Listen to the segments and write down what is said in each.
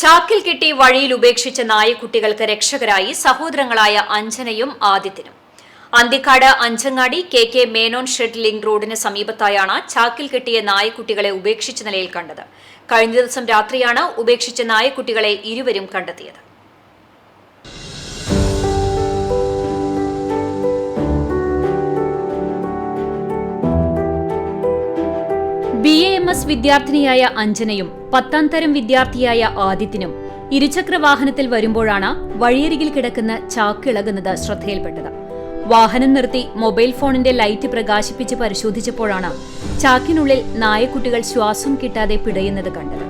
ചാക്കിൽ കെട്ടി വഴിയിൽ ഉപേക്ഷിച്ച നായക്കുട്ടികൾക്ക് രക്ഷകരായി സഹോദരങ്ങളായ അഞ്ജനയും ആദിത്യനും. Anthikad Anchangadi K K Menon shed link റോഡിന് സമീപത്തായാണ് ചാക്കിൽ കെട്ടിയ നായക്കുട്ടികളെ ഉപേക്ഷിച്ച നിലയിൽ കണ്ടത്. കഴിഞ്ഞ ദിവസം രാത്രിയാണ് ഉപേക്ഷിച്ച നായക്കുട്ടികളെ ഇരുവരും കണ്ടെത്തിയത്. ബി എ എം എസ് വിദ്യാർത്ഥിനിയായ അഞ്ജനയും പത്താം തരം വിദ്യാർത്ഥിയായ ആദിത്യനും ഇരുചക്ര വാഹനത്തിൽ വരുമ്പോഴാണ് വഴിയരികിൽ കിടക്കുന്ന ചാക്ക് ഇളകുന്നത് ശ്രദ്ധയിൽപ്പെട്ടത്. വാഹനം നിർത്തി മൊബൈൽ ഫോണിന്റെ ലൈറ്റ് പ്രകാശിപ്പിച്ച് പരിശോധിച്ചപ്പോഴാണ് ചാക്കിനുള്ളിൽ നായക്കുട്ടികൾ ശ്വാസം കിട്ടാതെ പിടയുന്നത് കണ്ടത്.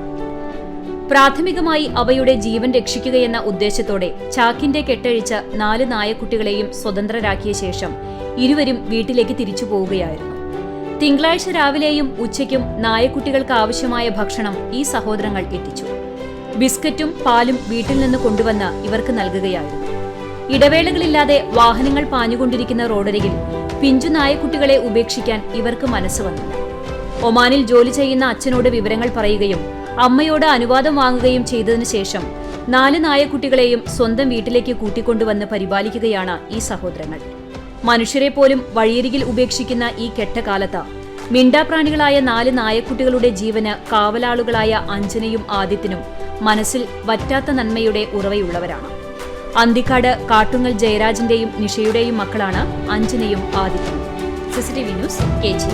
പ്രാഥമികമായി അവയുടെ ജീവൻ രക്ഷിക്കുകയെന്ന ഉദ്ദേശത്തോടെ ചാക്കിന്റെ കെട്ടഴിച്ച് നാല് നായക്കുട്ടികളെയും സ്വതന്ത്രരാക്കിയ ശേഷം ഇരുവരും വീട്ടിലേക്ക് തിരിച്ചു പോവുകയായിരുന്നു. തിങ്കളാഴ്ച രാവിലെയും ഉച്ചയ്ക്കും നായക്കുട്ടികൾക്ക് ആവശ്യമായ ഭക്ഷണം ഈ സഹോദരങ്ങൾ എത്തിച്ചു. ബിസ്ക്കറ്റും പാലും വീട്ടിൽ നിന്ന് കൊണ്ടുവന്ന് ഇവർക്ക് നൽകുകയായിരുന്നു. ഇടവേളകളില്ലാതെ വാഹനങ്ങൾ പാഞ്ഞുകൊണ്ടിരിക്കുന്ന റോഡരികിൽ പിഞ്ചു നായക്കുട്ടികളെ ഉപേക്ഷിക്കാൻ ഇവർക്ക് മനസ്സ് വന്നു. ഒമാനിൽ ജോലി ചെയ്യുന്ന അച്ഛനോട് വിവരങ്ങൾ പറയുകയും അമ്മയോട് അനുവാദം വാങ്ങുകയും ചെയ്തതിനു ശേഷം നാല് നായക്കുട്ടികളെയും സ്വന്തം വീട്ടിലേക്ക് കൂട്ടിക്കൊണ്ടുവന്ന് പരിപാലിക്കുകയാണ് ഈ സഹോദരങ്ങൾ. മനുഷ്യരെ പോലും വഴിയരികിൽ ഉപേക്ഷിക്കുന്ന ഈ കെട്ടകാലത്ത് മിണ്ടാപ്രാണികളായ നാല് നായക്കുട്ടികളുടെ ജീവന് കാവലാളുകളായ അഞ്ജനയും ആദിത്യനും മനസ്സിൽ വറ്റാത്ത നന്മയുടെ ഉറവയുള്ളവരാണ്. അന്തിക്കാട് കാട്ടുങ്ങൽ ജയരാജിന്റെയും നിഷയുടെയും മക്കളാണ് അഞ്ജനയും ആദിത്യനും. CCTV news K G